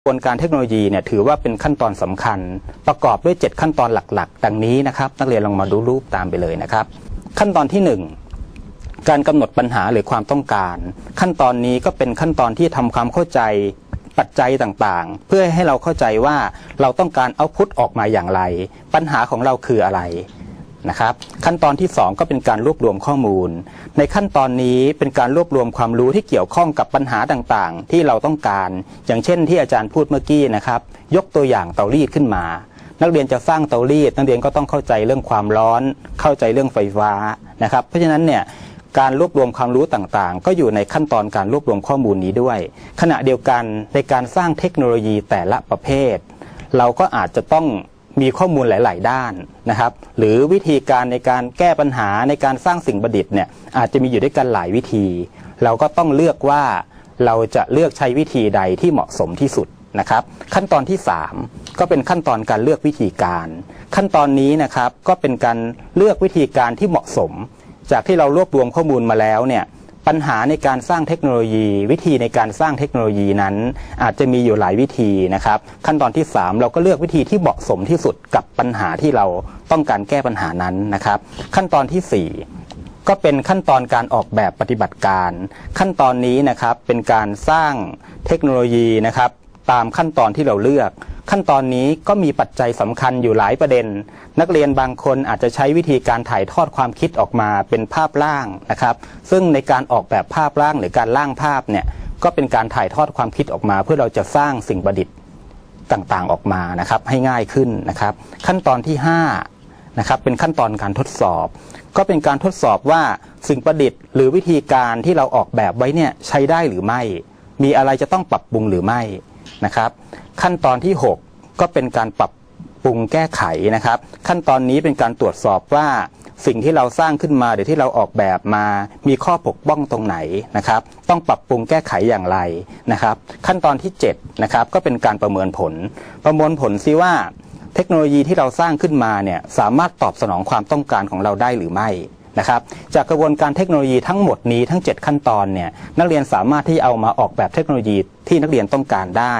กระบวนการเทคโนโลยีเนี่ยถือว่าเป็นขั้นตอนสำคัญ ประกอบด้วย 7 ขั้นตอนหลักๆ ดังนี้นะครับนักเรียนลองมาดูรูปตามไปเลยนะครับ ขั้นตอนที่ 1 การกำหนดปัญหาหรือความต้องการ ขั้นตอนนี้ก็เป็นขั้นตอนที่ทำความเข้าใจปัจจัยต่างๆ เพื่อให้เราเข้าใจว่าเราต้องการเอาพุทออกมาอย่างไร ปัญหาของเราคืออะไร นะครับขั้นตอนที่ 2 ก็เป็นการรวบรวมข้อมูล ในขั้นตอนนี้เป็นการรวบรวมความรู้ที่เกี่ยวข้องกับปัญหาต่างๆ ที่เราต้องการ อย่างเช่นที่อาจารย์พูดเมื่อกี้นะครับยกตัวอย่างเตารีดขึ้นมา นักเรียนจะสร้างเตารีดนักเรียนก็ต้องเข้าใจเรื่องความร้อน เข้าใจเรื่องไฟฟ้านะครับเพราะฉะนั้นเนี่ยการรวบรวมความรู้ต่างๆ ก็อยู่ในขั้นตอนการรวบรวมข้อมูลนี้ด้วย ขณะเดียวกันในการสร้างเทคโนโลยีแต่ละประเภท เราก็อาจจะต้อง มีข้อมูลหลาย ๆ ด้านนะครับ หรือวิธีการในการแก้ปัญหาในการสร้างสิ่งประดิษฐ์เนี่ยอาจจะมีอยู่ด้วยกันหลายวิธี เราก็ต้องเลือกว่าเราจะเลือกใช้วิธีใดที่เหมาะสมที่สุดนะครับ ขั้นตอนที่ 3 ก็เป็นขั้นตอนการเลือกวิธีการ ขั้นตอนนี้นะครับก็เป็นการเลือกวิธีการที่เหมาะสม จากที่เรารวบรวมข้อมูลมาแล้วเนี่ย ปัญหาในการสร้างเทคโนโลยี วิธีในการสร้างเทคโนโลยีนั้น อาจจะมีอยู่หลายวิธีนะครับ ขั้นตอนที่ 3 เราก็เลือกวิธีที่เหมาะสมที่สุดกับปัญหาที่เราต้องการแก้ปัญหานั้นนะครับ ขั้นตอนทีสี่4 ก็เป็นขั้นตอนการออกแบบปฏิบัติการ ขั้นตอนนี้นะครับเป็นการสร้างเทคโนโลยีนะครับ ตามขั้นตอนที่เราเลือก ขั้นตอนนี้ก็มีปัจจัยสำคัญอยู่หลายประเด็น นักเรียนบางคนอาจจะใช้วิธีการถ่ายทอดความคิดออกมาเป็นภาพร่างนะครับ ซึ่งในการออกแบบภาพร่างหรือการร่างภาพเนี่ยก็เป็นการถ่ายทอดความคิดออกมา เพื่อเราจะสร้างสิ่งประดิษฐ์ต่างๆออกมานะครับให้ง่ายขึ้นนะครับ ขั้นตอนที่5นะครับเป็นขั้นตอนการทดสอบ ก็เป็นการทดสอบว่าสิ่งประดิษฐ์หรือวิธีการที่เราออกแบบไว้เนี่ยใช้ได้หรือไม่ มีอะไรจะต้องปรับปรุงหรือไม่ นะครับ ขั้นตอนที่ 6 ก็เป็นการปรับปรุงแก้ไขนะครับ ขั้นตอนนี้เป็นการตรวจสอบว่าสิ่งที่เราสร้างขึ้นมาหรือที่เราออกแบบมามีข้อปกป้องตรงไหนนะครับ ต้องปรับปรุงแก้ไขอย่างไรนะครับ ขั้นตอนที่7นะครับก็เป็นการประเมินผล ประมวลผลซิว่า เทคโนโลยีที่เราสร้างขึ้นมาเนี่ยสามารถตอบสนองความต้องการของเราได้หรือไม่ นะครับจากกระบวนการเทคโนโลยีทั้งหมดนี้ทั้ง 7 ขั้นตอนเนี่ยนักเรียนสามารถที่เอามาออกแบบเทคโนโลยีที่นักเรียนต้องการได้